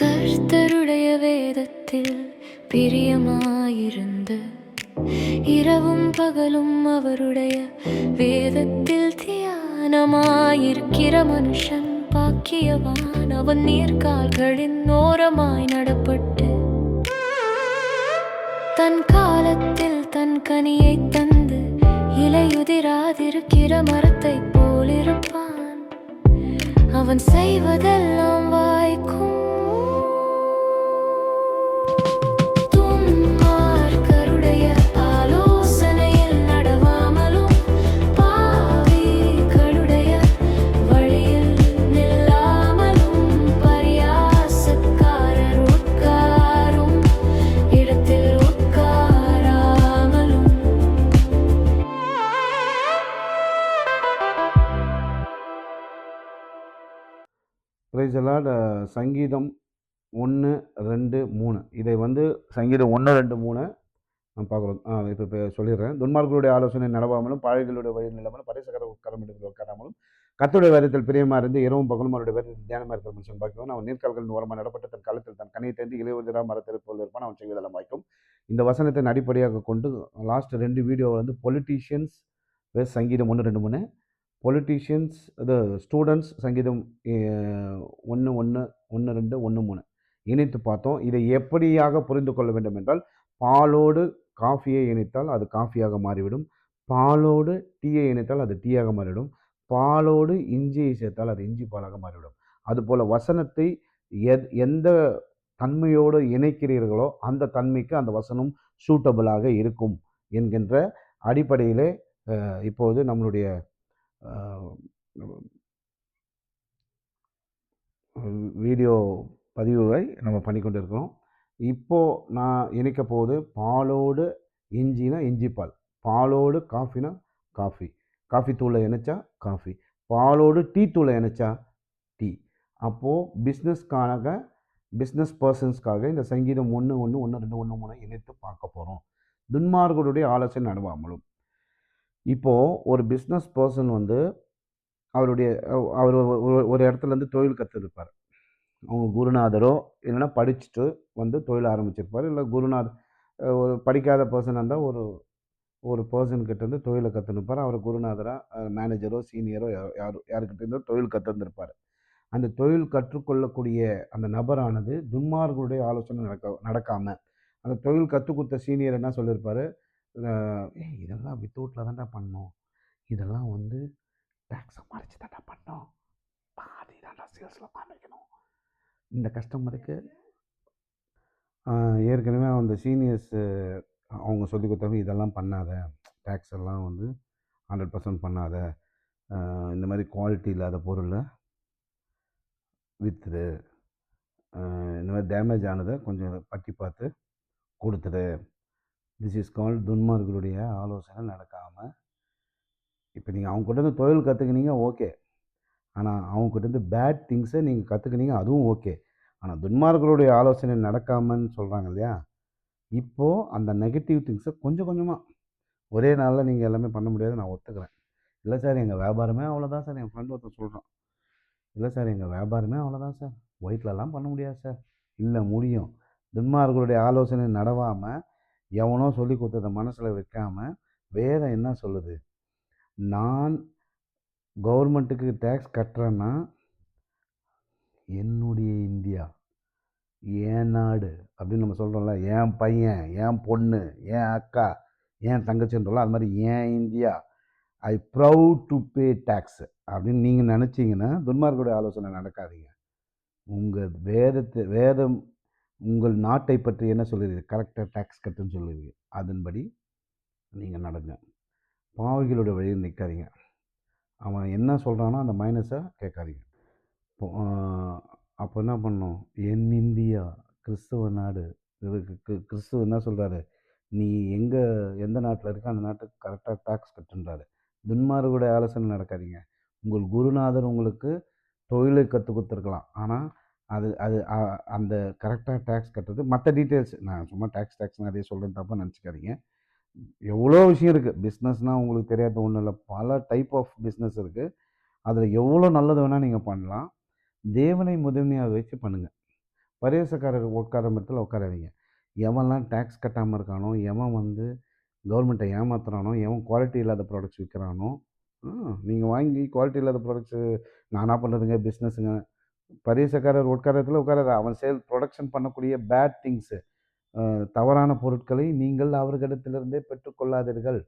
கர்த்தருடைய வேதத்தில் பிரியமாயிருந்து இரவும் பகலும் அவருடைய வேதத்தில் தியானமாயிருக்கிற மனுஷன் பாக்கியவான். அவன் நீர்கால்களின் ஓரமாய் நடப்பட்டு தன் காலத்தில் தன் கனியை தந்து இலையுதிராதிருக்கிற மரத்தைப் போலிருப்பான். அவன் செய்வதெல்லாம் வாய்க்கும் பிரைஸ் அலாட் சங்கீதம் ஒன்று ரெண்டு மூணு. இதை வந்து சங்கீதம் ஒன்று ரெண்டு மூணு நான் பார்க்குறோம். ஆ இப்போ இப்போ சொல்லிடுறேன். துன்மார்களுடைய ஆலோசனை நடவாமலும் பாழைகளுடைய வழி நிலமலும் பரிசகர உட்காரமிடத்தில் உட்காராமலும் கத்துடைய வேதத்தில் பிரியமாக இருந்து இரவும் பகலும் அவருடைய வேதத்தில் தியானமாக இருக்கிற மனுஷன் பாக்கியவன் அவன் நீர்க்கால்களின் ஓரமாக நடப்பட்ட தன் காலத்தில் தன் கனியை தேர்ந்து இளையவதிரா மரத்தில் போல் இருப்பான். அவன் செய்வதெல்லாம் வாய்க்கும். இந்த வசனத்தின் அடிப்படையாக கொண்டு லாஸ்ட் ரெண்டு வீடியோவில் வந்து பொலிட்டீஷியன்ஸ் சங்கீதம் ஒன்று ரெண்டு மூணு பொலிட்டீஷியன்ஸ் இது ஸ்டூடெண்ட்ஸ் சங்கீதம் ஒன்று ஒன்று ஒன்று ரெண்டு ஒன்று மூணு இணைத்து பார்த்தோம். இதை எப்படியாக புரிந்து கொள்ள வேண்டும் என்றால் பாலோடு காஃபியை இணைத்தால் அது காஃபியாக மாறிவிடும். பாலோடு டீயை இணைத்தால் அது டீயாக மாறிவிடும். பாலோடு இஞ்சியை சேர்த்தால் அது இஞ்சி பாலாக மாறிவிடும். அதுபோல் வசனத்தை எத் எந்த தன்மையோடு இணைக்கிறீர்களோ அந்த தன்மைக்கு அந்த வசனம் சூட்டபிளாக இருக்கும் என்கின்ற அடிப்படையிலே இப்போது நம்மளுடைய வீடியோ பதிவுகளை நம்ம பண்ணிக்கொண்டு இருக்கிறோம் இப்போது நான் இணைக்க போகுது பாலோடு இஞ்சினா இஞ்சி பால் பாலோடு காஃபினா காஃபி. காஃபி தூளை இணைச்சா காஃபி பாலோடு டீ தூளை இணைச்சா டீ. அப்போது பிஸ்னஸ்க்காக பிஸ்னஸ் பர்சன்ஸ்க்காக இந்த சங்கீதம் ஒன்று ஒன்று ஒன்று ரெண்டு ஒன்று மூணு இணைத்து பார்க்க போகிறோம் துன்மார்களுடைய ஆலோசனை நடுவாமலும். இப்போது ஒரு பிஸ்னஸ் பர்சன் வந்து அவருடைய அவர் ஒரு- ஒரு- தொழில் கற்றுருப்பார் அவங்க குருநாதரோ இல்லைன்னா படிச்சுட்டு வந்து தொழில் ஆரம்பிச்சிருப்பார். இல்லை குருநாத் ஒரு படிக்காத பர்சனாக இருந்தால் ஒரு ஒரு பர்சன் இருந்து தொழிலை கற்றுனுப்பார் அவர் குருநாதராக மேனேஜரோ சீனியரோ யார் யாருக்கிட்ட இருந்தோ தொழில் கற்றுருந்துருப்பார் அந்த தொழில் கற்றுக்கொள்ளக்கூடிய அந்த நபரானது துன்மார்களுடைய ஆலோசனை நடக்க நடக்காமல் அந்த தொழில் கற்றுக் கொடுத்த சீனியர் என்ன சொல்லியிருப்பார் ஏ இதெல்லாம் வித்தவுட்டில் தான்டா பண்ணோம். இதெல்லாம் வந்து டேக்ஸ் சம்பாரிச்சு தான்டா பண்ணோம். பாதி தான்டா சேல்ஸில் காமிக்கணும். இந்த கஸ்டமருக்கு ஏற்கனவே அந்த சீனியர்ஸு அவங்க சொல்லி கொடுத்தவங்க இதெல்லாம் பண்ணாத. டேக்ஸ் எல்லாம் வந்து ஹண்ட்ரட் பர்சன்ட் பண்ணாத. இந்த மாதிரி குவாலிட்டி இல்லாத பொருளை விற்றுது இந்த மாதிரி டேமேஜ் ஆனதை கொஞ்சம் பட்டி பார்த்து கொடுத்துடு. திஸ் இஸ் கால் துன்மார்களுடைய ஆலோசனை நடக்காமல் இப்போ நீங்கள் அவங்க இருந்து தொழில் கற்றுக்கினீங்க ஓகே ஆனால் அவங்க இருந்து பேட் திங்ஸை நீங்கள் கற்றுக்கினீங்க அதுவும் ஓகே ஆனால் துன்மார்களுடைய ஆலோசனை நடக்காமன்னு சொல்கிறாங்க இல்லையா? இப்போது அந்த நெகட்டிவ் திங்ஸை கொஞ்சம் கொஞ்சமாக ஒரே நாளில் நீங்கள் எல்லாமே பண்ண முடியாது நான் ஒத்துக்கிறேன். இல்லை சார் எங்கள் வியாபாரமே அவ்வளோதான் சார் என் ஃப்ரெண்ட் ஒருத்தன் சொல்கிறான் இல்லை சார் எங்கள் வியாபாரமே அவ்வளோதான் சார் ஒயிட்லலாம் பண்ண முடியாது சார் இல்லை முடியும். துன்மார்களுடைய ஆலோசனை நடவாமல் எவனோ சொல்லி கொடுத்ததை மனசில் வைக்காமல் வேதம் என்ன சொல்லுது? நான் கவர்மெண்ட்டுக்கு டேக்ஸ் கட்டுறேன்னா என்னுடைய இந்தியா என் நாடு அப்படின்னு நம்ம சொல்கிறோம்ல என் பையன் என் பொண்ணு என் அக்கா என் தங்கச்சின்றோம்ல அது மாதிரி என் India I proud to pay tax அப்படின்னு நீங்கள் நினச்சிங்கன்னா துன்மார்க்குடைய ஆலோசனை நடக்காதீங்க. உங்கள் வேதத்தை வேதம் உங்கள் நாட்டை பற்றி என்ன சொல்லுது? கரெக்டாக டேக்ஸ் கட்டுன்னு சொல்லுது. அதன்படி நீங்கள் நடங்க. பாவிகளோட வழியில் நிற்காதீங்க அவன் என்ன சொல்கிறானோ அந்த மைனஸை கேட்காதீங்க. அப்போ என்ன பண்ணோம் என் இந்தியா கிறிஸ்துவ நாடு இதுக்கு கி- கிறிஸ்துவ என்ன சொல்கிறாரு நீ எங்கே எந்த நாட்டில் இருக்க அந்த நாட்டுக்கு கரெக்டாக டேக்ஸ் கட்டுன்றாரு. துன்மார்குடைய ஆலோசனை நடக்காதீங்க. உங்கள் குருநாதர் உங்களுக்கு தொழிலை கற்றுக் கொடுத்துருக்கலாம். ஆனால் அது அது அந்த கரெக்டாக டேக்ஸ் கட்டுறது. மற்ற டீட்டெயில்ஸ் நான் சும்மா டேக்ஸ் டேக்ஸ் நிறைய சொல்கிறேன் தப்பாக நினச்சிக்காதீங்க. எவ்வளோ விஷயம் இருக்குது பிஸ்னஸ்னால் உங்களுக்கு தெரியாத ஒன்றும் இல்லை. பல டைப் ஆஃப் பிஸ்னஸ் இருக்குது அதில் எவ்வளோ நல்லது வேணால் நீங்கள் பண்ணலாம். தேவனை முதன்மையாக வச்சு பண்ணுங்கள் பரிவேசக்காரர் உட்கார இடத்துல உட்காராதீங்க. எவன்லாம் டேக்ஸ் கட்டாமல் இருக்கானோ எவன் வந்து கவர்மெண்ட்டை ஏமாத்துறானோ எவன் குவாலிட்டி இல்லாத ப்ராடக்ட்ஸ் விற்கிறானோ நீங்கள் வாங்கி குவாலிட்டி இல்லாத ப்ராடக்ட்ஸு நானாக பண்ணுறதுங்க பிஸ்னஸுங்க பரிசக்காரர் உட்காரத்தில் உட்காராது அவன் சேல் ப்ரொடக்ஷன் பண்ணக்கூடிய பேட் திங்ஸு தவறான பொருட்களை நீங்கள் அவர்களிடத்திலிருந்தே பெற்றுக்கொள்ளாதீர்கள்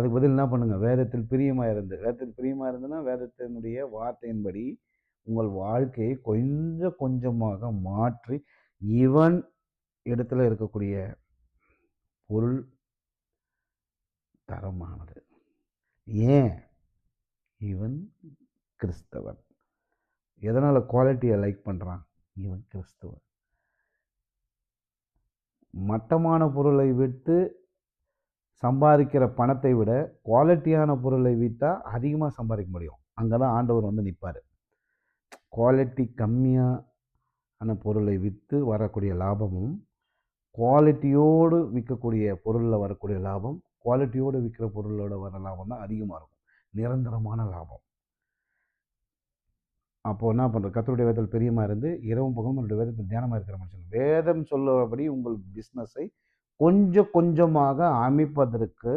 அதுக்கு பதில் என்ன பண்ணுங்கள் வேதத்தில் பிரியமாக இருந்து வேதத்தில் பிரியமாக இருந்துன்னா வேதத்தினுடைய வார்த்தையின்படி உங்கள் வாழ்க்கையை கொஞ்சம் கொஞ்சமாக மாற்றி இவன் இடத்துல இருக்கக்கூடிய பொருள் தரமானது. ஏன்? இவன் கிறிஸ்தவன். எதனால் குவாலிட்டியை லைக் பண்ணுறான் இவன் கிறிஸ்தவன். மட்டமான பொருளை விட்டு சம்பாதிக்கிற பணத்தை விட குவாலிட்டியான பொருளை விற்றா அதிகமாக சம்பாதிக்க முடியும். அங்கே தான் ஆண்டவர் வந்து நிற்பார் குவாலிட்டி கம்மியான பொருளை விற்று வரக்கூடிய லாபமும் குவாலிட்டியோடு விற்கக்கூடிய பொருளில் வரக்கூடிய லாபம் குவாலிட்டியோடு விற்கிற பொருளோட வர லாபம் தான் அதிகமாக இருக்கும். நிரந்தரமான லாபம். அப்போது என்ன பண்ணுறது கத்தருடைய வேதத்தில் பெரியமாக இருந்து இரவும் பகலும் என்னுடைய வேதத்தில் தியானமாக இருக்கிற மனுஷன். வேதம் சொல்லபடி உங்கள் பிஸ்னஸை கொஞ்சம் கொஞ்சமாக அமைப்பதற்கு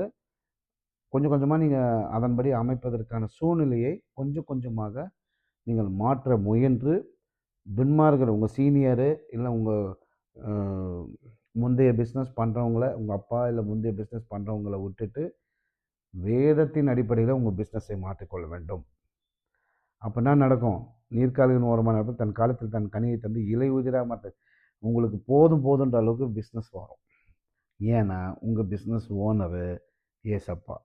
கொஞ்சம் கொஞ்சமாக நீங்கள் அதன்படி அமைப்பதற்கான சூழ்நிலையை கொஞ்சம் கொஞ்சமாக நீங்கள் மாற்ற முயன்று துன்மார்கள் உங்கள் சீனியரு இல்லை உங்கள் முந்தைய பிஸ்னஸ் பண்ணுறவங்கள உங்கள் அப்பா இல்லை முந்தைய பிஸ்னஸ் பண்ணுறவங்கள விட்டுட்டு வேதத்தின் அடிப்படையில் உங்கள் பிஸ்னஸை மாற்றிக்கொள்ள வேண்டும். அப்போ என்ன நடக்கும்? நீர்க்காலின் ஓரமாக நடக்கும். தன் காலத்தில் தன் கனியை தந்து இலை உதிராக மாற்ற உங்களுக்கு போதும் போதுன்ற அளவுக்கு பிஸ்னஸ் வரும். ஏன்னா உங்கள் பிஸ்னஸ் ஓனரு ஏசப்பா.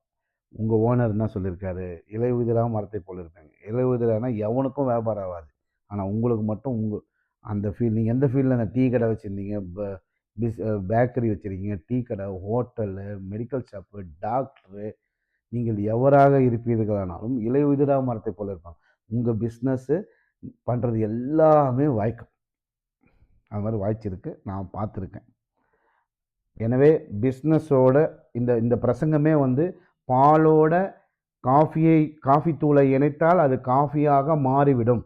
உங்கள் ஓனர் என்ன சொல்லியிருக்காரு? இலை உதிராக மரத்தை போல் இருக்காங்க இலை உதிரானா எவனுக்கும் வியாபாரம் ஆகாது. ஆனால் உங்களுக்கு மட்டும் உங்கள் அந்த ஃபீல் நீங்கள் எந்த ஃபீல்டில் அந்த டீ கடை வச்சுருந்தீங்க? பிஸ் பேக்கரி வச்சுருக்கீங்க. டீ கடை ஹோட்டலு மெடிக்கல் ஷாப்பு டாக்டரு நீங்கள் எவராக இருப்பீர்களானாலும் இலை உதிராக மரத்தை போல் இருப்பாங்க. உங்கள் பிஸ்னஸ்ஸு பண்ணுறது எல்லாமே வாய்க்கும். அது மாதிரி வாய்ச்சிருக்கு. நான் பார்த்துருக்கேன். எனவே பிஸ்னஸோட இந்த இந்த பிரசங்கமே வந்து பாலோட காஃபியை காஃபி தூளை இணைத்தால் அது காஃபியாக மாறிவிடும்.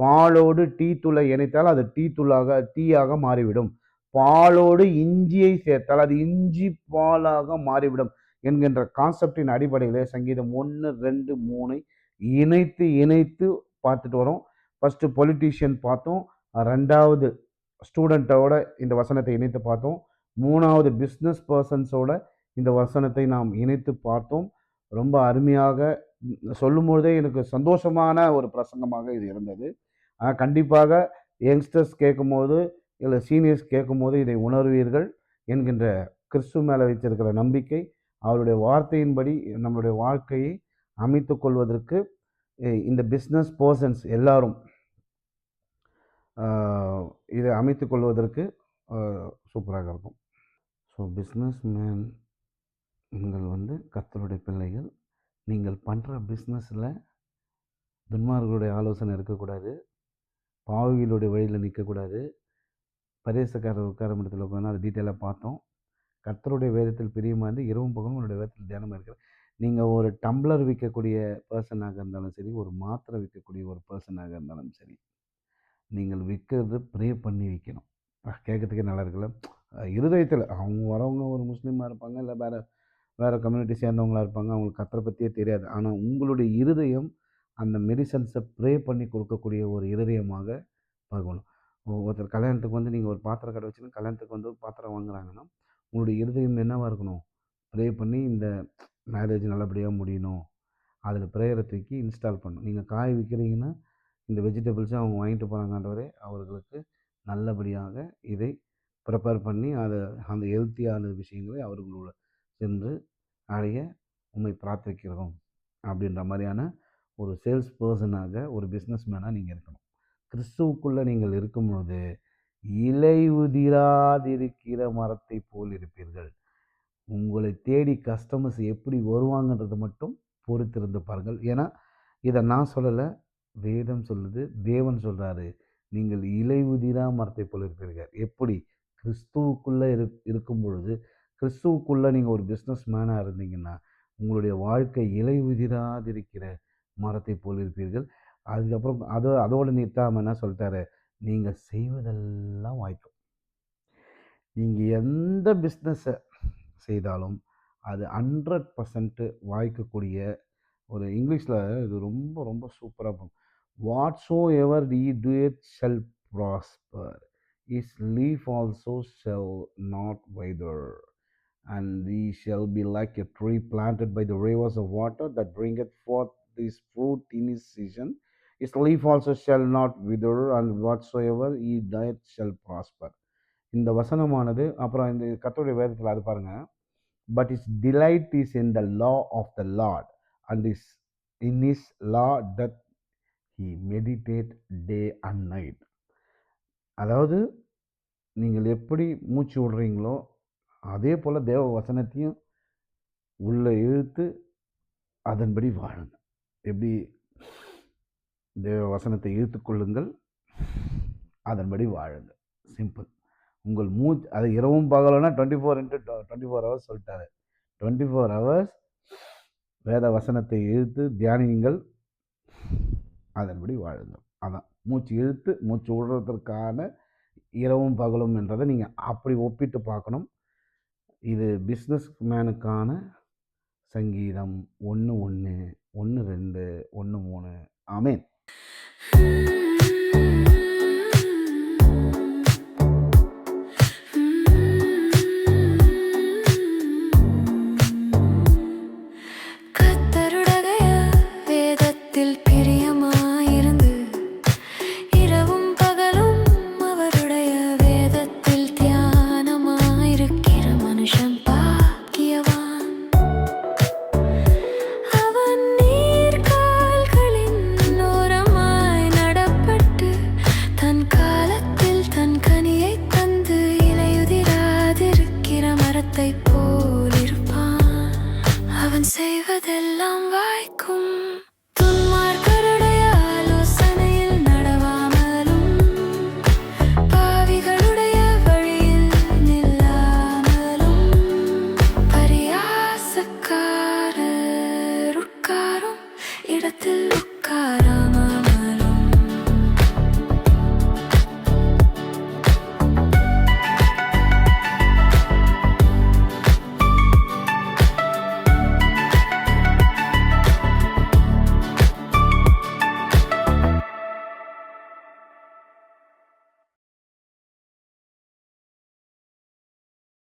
பாலோடு டீ தூளை இணைத்தால் அது டீ தூளாக டீயாக மாறிவிடும். பாலோடு இஞ்சியை சேர்த்தால் அது இஞ்சி பாலாக மாறிவிடும் என்கின்ற கான்செப்டின் அடிப்படையிலே சங்கீதம் ஒன்று ரெண்டு மூணை இணைத்து இணைத்து பார்த்துட்டு வரோம். ஃபஸ்ட்டு பொலிட்டீஷியன் பார்த்தோம். ரெண்டாவது ஸ்டூடெண்ட்டோட இந்த வசனத்தை இணைத்து பார்த்தோம். மூணாவது பிஸ்னஸ் பர்சன்ஸோட இந்த வசனத்தை நாம் இணைத்து பார்த்தோம். ரொம்ப அருமையாக சொல்லும்பொழுதே எனக்கு சந்தோஷமான ஒரு பிரசங்கமாக இது இருந்தது. ஆனால் கண்டிப்பாக யங்ஸ்டர்ஸ் கேட்கும்போது இல்லை சீனியர்ஸ் கேட்கும்போது இதை உணர்வீர்கள் என்கின்ற கிறிஸ்து மேலே வைத்திருக்கிற நம்பிக்கை அவருடைய வார்த்தையின்படி நம்மளுடைய வாழ்க்கையை அமைத்து கொள்வதற்கு இந்த பிஸ்னஸ் பர்சன்ஸ் எல்லாரும் இதை அமைத்து கொள்வதற்கு சூப்பராக இருக்கும். ஸோ பிஸ்னஸ் மேன் நீங்கள் வந்து கத்தருடைய பிள்ளைகள். நீங்கள் பண்ணுற பிஸ்னஸில் துன்மார்களுடைய ஆலோசனை இருக்கக்கூடாது. பாவிகளுடைய வழியில் நிற்கக்கூடாது பரேசக்காரர் உட்கார இடத்துல உட்காந்து அதை டீட்டெயிலாக பார்த்தோம். கர்த்தருடைய வேதத்தில் பிரியமாக இருந்து இரவும் பகலும் உங்களுடைய வேதத்தில் தியானமாக இருக்கிற. நீங்கள் ஒரு டம்ளர் விற்கக்கூடிய பர்சனாக இருந்தாலும் சரி ஒரு மாத்திரை விற்கக்கூடிய ஒரு பர்சனாக இருந்தாலும் சரி நீங்கள் விற்கிறது ப்ரே பண்ணி விற்கணும் கேட்கறதுக்கே நல்லா இருக்குல்ல? இருதயத்தில். அவங்க வரவங்க ஒரு முஸ்லீமாக இருப்பாங்க இல்லை வேறு வேறு கம்யூனிட்டி சேர்ந்தவங்களா இருப்பாங்க அவங்களுக்கு கத்தரை பற்றியே தெரியாது. ஆனால் உங்களுடைய இருதயம் அந்த மெடிசன்ஸை ப்ரே பண்ணி கொடுக்கக்கூடிய ஒரு இருதயமாக பார்க்கணும் ஒருத்தர் கல்யாணத்துக்கு வந்து நீங்கள் ஒரு பாத்திரம் கடை வச்சுன்னு கல்யாணத்துக்கு வந்து ஒரு பாத்திரம் வாங்குறாங்கன்னா உங்களுடைய இருதயம் என்னவாக இருக்கணும்? ப்ரே பண்ணி இந்த மேரேஜ் நல்லபடியாக முடியணும். அதில் ப்ரேயரை தூக்கி இன்ஸ்டால் பண்ணணும். நீங்கள் காய் விற்கிறீங்கன்னா இந்த வெஜிடபிள்ஸை அவங்க வாங்கிட்டு போகிறாங்கன்றவரே அவர்களுக்கு நல்லபடியாக இதை ப்ரிப்பேர் பண்ணி அதை அந்த ஹெல்த்தியான விஷயங்களை அவர்களோட சென்று அடைய உண்மை பிரார்த்திக்கிறோம். அப்படின்ற மாதிரியான ஒரு சேல்ஸ் பர்சனாக ஒரு பிஸ்னஸ் மேனாக நீங்கள் இருக்கணும். கிறிஸ்துவுக்குள்ளே நீங்கள் இருக்கும்பொழுது இலை உதிராதிருக்கிற மரத்தை போல் இருப்பீர்கள். உங்களை தேடி கஸ்டமர்ஸ் எப்படி வருவாங்கன்றது மட்டும் பொறுத்திருந்து பாருங்கள். ஏன்னா இதை நான் சொல்லலை வேதம் சொல்லுது தேவன் சொல்கிறாரு நீங்கள் இலை உதிரா மரத்தை போல் இருப்பீர்கள். எப்படி? கிறிஸ்துவுக்குள்ளே இரு இருக்கும் பொழுது கிறிஸ்துவுக்குள்ளே நீங்கள் ஒரு பிஸ்னஸ் மேனாக இருந்தீங்கன்னா உங்களுடைய வாழ்க்கை இலை உதிராதிருக்கிற மரத்தை போல் இருப்பீர்கள். அதுக்கப்புறம் அதோ அதோடு நிறுத்தாமல் என்ன சொல்லிட்டாரு? நீங்கள் செய்வதெல்லாம் வாய்க்கும் நீங்கள் எந்த பிஸ்னஸை செய்தாலும் அது ஹண்ட்ரட் பர்சன்ட்டு வாய்க்கக்கூடிய ஒரு இங்கிலீஷில் இது ரொம்ப ரொம்ப சூப்பராக இருக்கும் whatsoever D do it shall prosper His leaf also shall not wither and we shall be like a tree planted by the rivers of water that bringeth forth his fruit in his season. His leaf also shall not wither, and whatsoever he doeth shall prosper. இந்த வசனமானது அப்புறம் இந்த கர்த்தருடைய வேதத்தில் அது பாருங்க but his delight is in the law of the Lord and his in his law doth he meditate day and night அதாவது நீங்கள் எப்படி மூச்சு விடுறீங்களோ அதே போல் தேவ வசனத்தையும் உள்ளே இழுத்து அதன்படி வாழுங்க. எப்படி தேவ வசனத்தை இழுத்து கொள்ளுங்கள் அதன்படி வாழுங்க. சிம்பிள். உங்கள் மூச்சு அது இரவும் பகலனா twenty four into twenty four hours சொல்லிட்டாரு. டுவெண்ட்டி ஃபோர் ஹவர்ஸ் வேத வசனத்தை இழுத்து தியானியுங்கள் அதன்படி வாழுங்கள். அதான். மூச்சு இழுத்து மூச்சு விடுறதற்கான இரவும் பகலும் என்றதை நீங்கள் அப்படி ஒப்பிட்டு பார்க்கணும். இது பிஸ்னஸ் மேனுக்கான சங்கீதம் ஒன்று ஒன்று ஒன்று ரெண்டு ஒன்று மூணு. ஆமேன்.